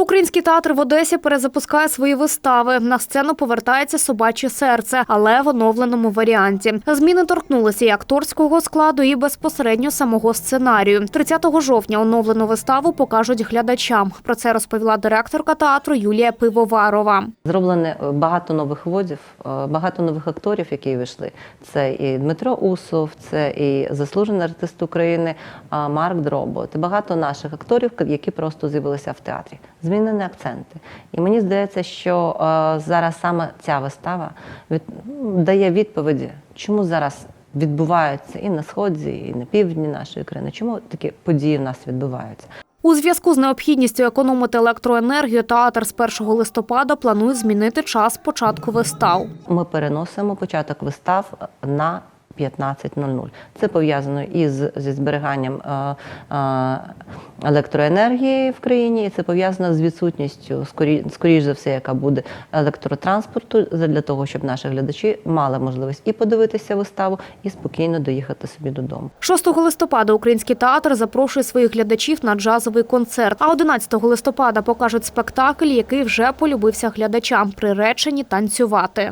Український театр в Одесі перезапускає свої вистави. На сцену повертається собаче серце, але в оновленому варіанті. Зміни торкнулися і акторського складу, і безпосередньо самого сценарію. 30 жовтня оновлену виставу покажуть глядачам. Про це розповіла директорка театру Юлія Пивоварова. Зроблено е, багато нових вводів, е, багато нових акторів, які вийшли. Це і Дмитро Усов, це і заслужений артист України Марк Дробот. Багато наших акторів, які просто з'явилися в театрі. Змінені акценти. І мені здається, що е, зараз саме ця вистава дає відповіді, чому зараз відбуваються і на сході, і на півдні нашої країни. Чому такі події в нас відбуваються? У зв'язку з необхідністю економити електроенергію, театр з 1 листопада планує змінити час початку вистав. Ми переносимо початок вистав на 15.00. Це пов'язано із зі зберіганням е, е, електроенергії в країні, і це пов'язано з відсутністю, скорі, скоріш за все, яка буде електротранспорту, для того, щоб наші глядачі мали можливість і подивитися виставу, і спокійно доїхати собі додому. 6 листопада український театр запрошує своїх глядачів на джазовий концерт. А 11 листопада покажуть спектакль, який вже полюбився глядачам, приречені танцювати.